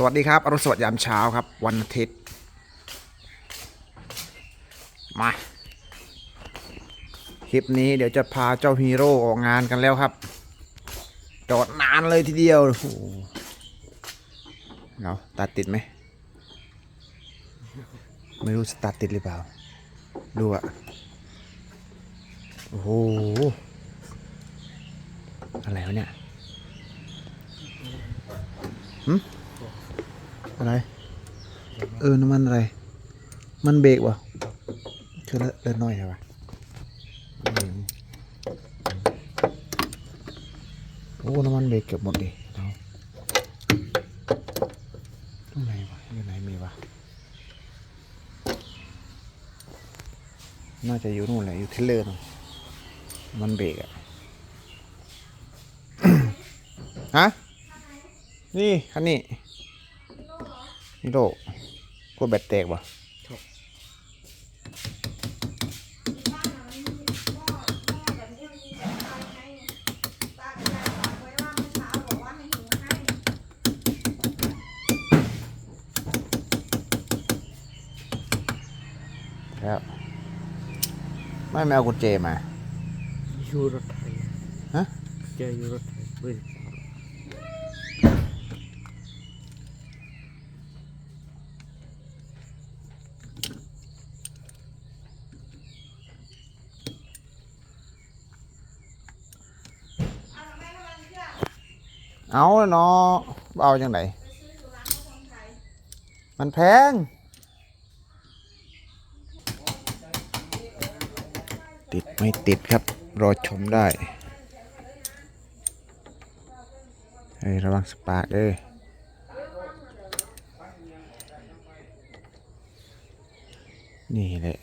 สวัสดีครับอรุณสวัสดิ์ยามเช้าครับ วันอาทิตย์ มา คลิปนี้เดี๋ยวจะพาเจ้าฮีโร่ออกงานกันแล้วครับ จอดนานเลยทีเดียวโอ้โหเราตัดติดไหม ไม่รู้สตาร์ทติดหรือเปล่า ดูอะโอ้โห อะไรวะเนี่ยหึ อะไร เออน้ำมันอะไร มันเบรกวะคือเลื่นน้อยใช่ปะโอ้น้ำมันเบรกเกือบหมดดิเอาตรงไหนวะอยู่ไหนมีวะน่าจะอยู่นู่นแหละอยู่ทรลเลอร์นู่นมันเบรกอะฮะนี่คันนี้ นี่โลกลัวแบตแตกปะครับไม่ไม่เอากุญแจมายูรถไทยฮะเจอยูรถไทย เอาเล้วเนาะเอาจังไหนมันแพง ติดไม่ติดครับ รอชมได้เฮ้ยระวังสปาเด้อนี่แหละ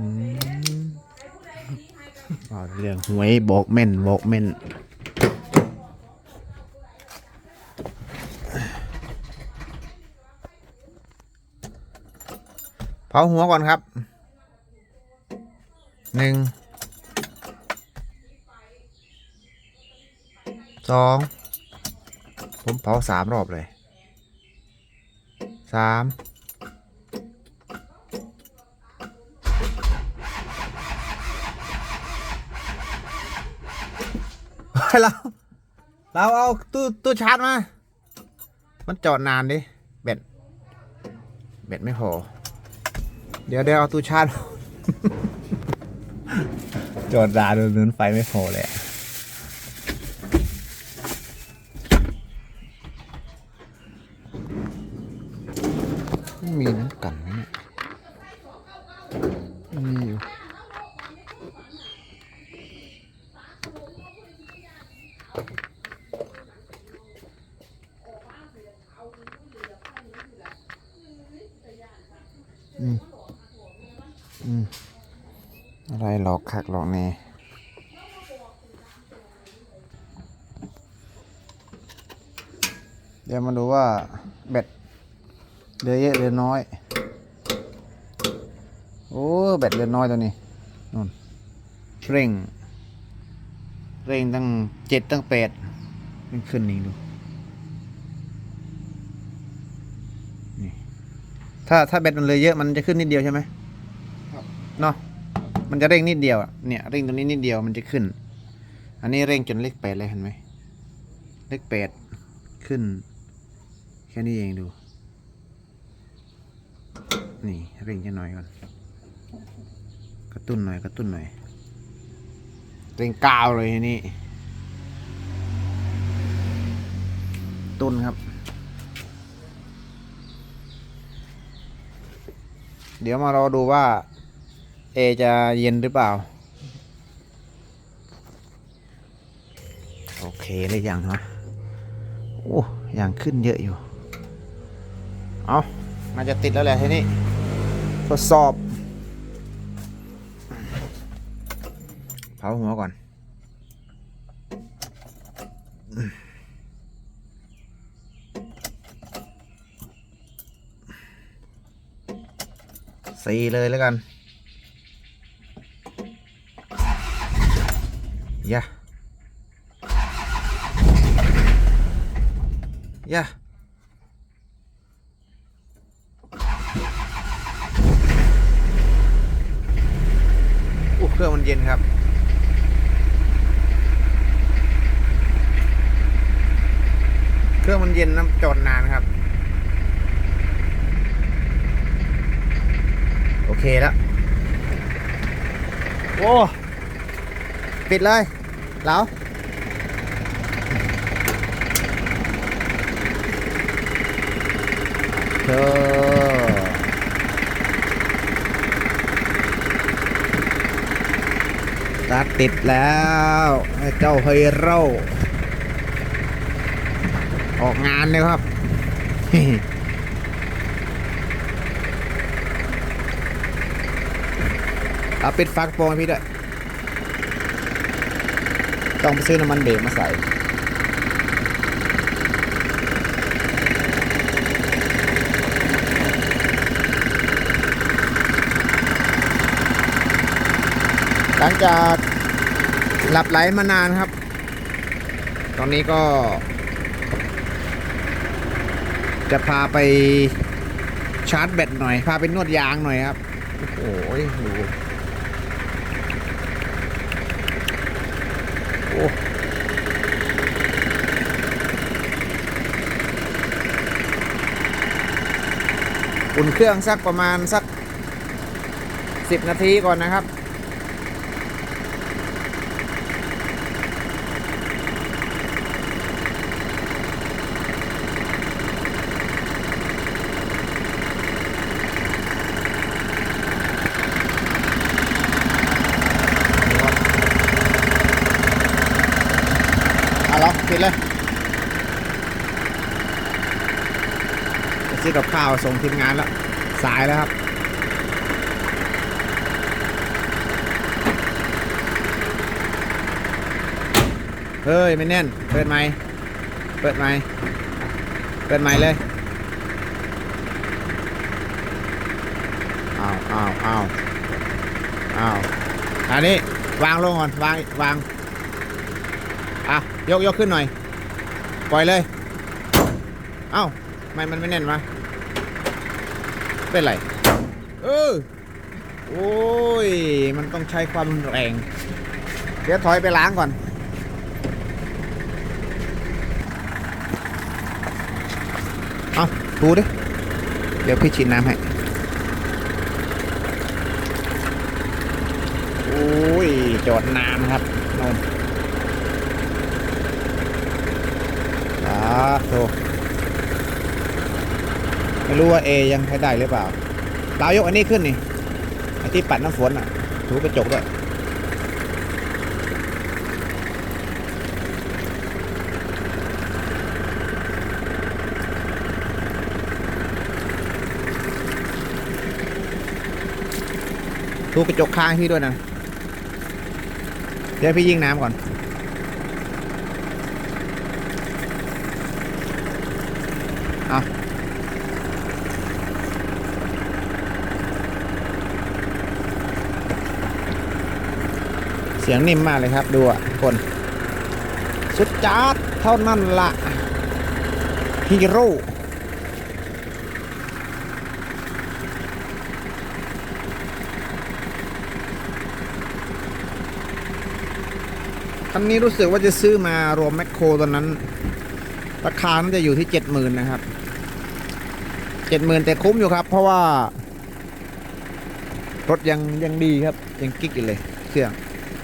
อืม เรื่องหวยบอกแม่นบอกแม่นเผาหัวก่อนครับหนึ่งสองผมเผาสามรอบเลยสาม เราเราเอาตู้ตู้ชาร์จมา มันจอดนานดิเบ็ดเบ็ดไม่พอ เดี๋ยวเดี๋ยวเอาตู้ชาร์จ จอดนานจนไฟไม่พอเลยอะไม่มีน้ำกันไหมเนี่ยไม่มีอยู่ อะไรหลอกคักหลอกแน่เดี๋ยวมาดูว่าแบตเหลือเยอะเหลือน้อย โอ้แบตเหลือน้อยตัวนี้นู่นเร่ง เร่งตั้งเจ็ดตั้งแปดมันขึ้นนี่ดูนี่ถ้าถ้าแบตมันเลยเยอะมันจะขึ้นนิดเดียวใช่ไหม เนาะมันจะเร่งนิดเดียวอะเนี่ยเร่งตรงนี้นิดเดียวมันจะขึ้น อันนี้เร่งจนเลขแปดเลยเห็นไหมเลขแปดขึ้น แค่นี้เองดู นี่เร่งจะหน่อยก่อนกระตุ้นหน่อยกระตุ้นหน่อยเร่งกาวเลยทีนี้ตุนครับ เดี๋ยวมารอดูว่า เอจะเย็นหรือเปล่า โอเคเลยยังเนาะโอ้ยังขึ้นเยอะอยู่ เอามันจะติดแล้วแหละทีนี้ทดสอบ เผาหัวก่อนสีเลยแล้วกัน ยะยะอู้เครื่องมันเย็นครับเครื่องมันเย็นน้ำจอดนานครับ โอเคแล้วโอ้ ปิดเลย เหลาเธอตาติดแล้วเจ้าเฮโร่ออกงานเลยครับ เอาปิดฟักโปรงพี่ด้วย ต้องไปซื้อน้ำมันเบรกมาใส่หลังจากหลับไหลมานานครับ ตอนนี้ก็ จะพาไปชาร์จแบตหน่อย พาไปนวดยางหน่อยครับ โอ้โหดู อุ่นเครื่องสักประมาณสักสิบนาทีก่อนนะครับ เอาล็อกปิดเลยจะ ซื้อกับข้าวส่งทีมงานแล้ว สายแล้วครับเฮ้ยไม่แน่น เปิดไหมค์เปิดไหมค์เปิดไหมค์เลยอ้าวอ้าวอ้าวอ้าวอันนี้วางลงก่อนวางวางอะยกยกขึ้นหน่อย ปล่อยเลย เอ้า ไม่มันไม่แน่นวะเป็นไร เออ โอ้ย มันต้องใช้ความรุนแรง เดี๋ยวถอยไปล้างก่อน เอาดูดิ เดี๋ยวพี่ฉีดน้ำให้ โอ้ย จอดนานครับนนอ่าโถ ไม่รู้ว่าเอยังใช้ได้หรือเปล่าเรายกอันนี้ขึ้นนี่ไอที่ปัดน้ำฝนอะ ถูกระจกด้วยถูกระจกค้างพี่ด้วยนะ เดี๋ยวพี่ยิงน้ำก่อน เอาเสียงนิ่มมากเลยครับ ดูอะคน สุดจัดเท่านั้นละฮีโร่คันนี้รู้สึกว่าจะซื้อมารวมแมคโครตอนนั้น ราคาน่าจะอยู่ที่เจ็ดหมื่นนะครับเจ็ดหมื่นแต่คุ้มอยู่ครับ เพราะว่า รถยังยังดีครับ ยังกิ๊กอยู่เลย เครื่อง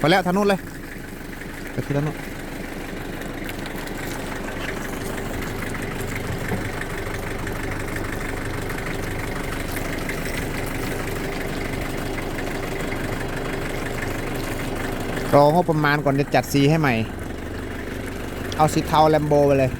ไปแล้วทางนู้นเลยไปที่ทางนู้นรองบประมาณก่อนจะจัดซีให้ใหม่ เอาสีเทาแลมโบไปเลย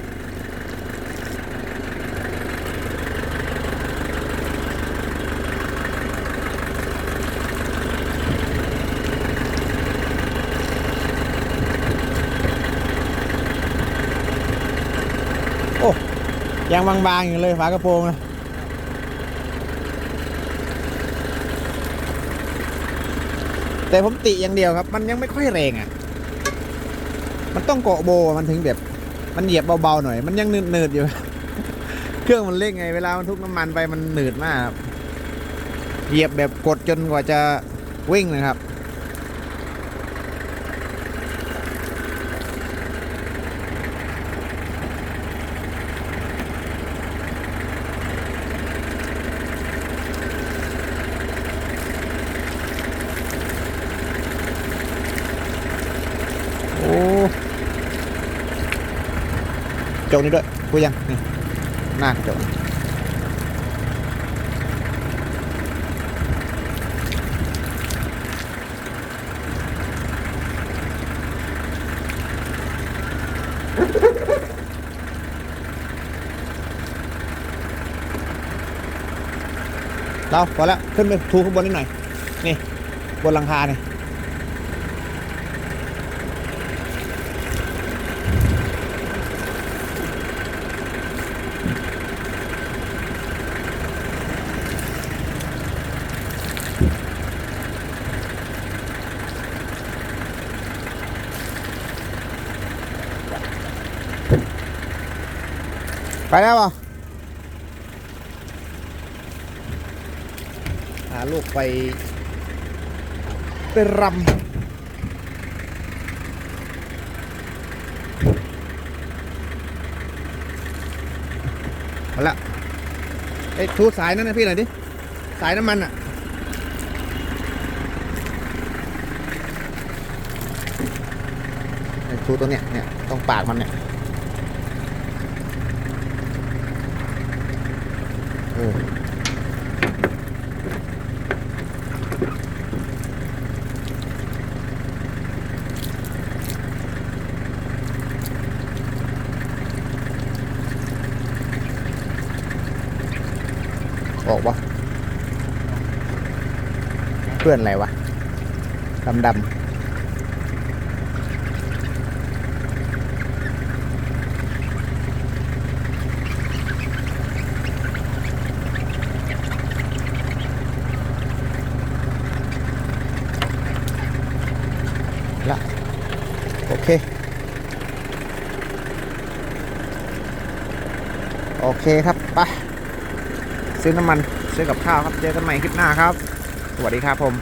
ยังบางๆอยู่เลยฝากระโปรงอะแต่ผมติอย่างเดียวครับ มันยังไม่ค่อยแรงอะ่ะ มันต้องเกาะโบมันถึงแบบ มันเหยียบเบาๆหน่อย มันยังเนิดๆอยู่ เครื่องมันเล่งไง เวลามันทุกน้ำมันไปมันเนืดมากครับเหยียบแบบกดจนกว่าจะวิ่งนะครับ จกนี้ด้วยกูยังนี่หน้ากระจกเราพอแล้วขึ้นไปทูข้างบนนิดหน่อย นี่ บนหลังคาเนี่ย ไปแล้วเหรอาลูกไป ไปรำเอาละไอ้ยทูสายนั่นนะพี่หน่อยดิ สายน้ำมันอะไอ้ทูตัวเนี้ยเนี่ยตรงปากมันเนี่ย เออ ออกวะเพื่อนอะไรวะดำดำละโอเค โอเคครับ ซื้อน้ำมันซื้อกับข้าวครับ เจอกันใหม่คลิปหน้าครับ สวัสดีครับผม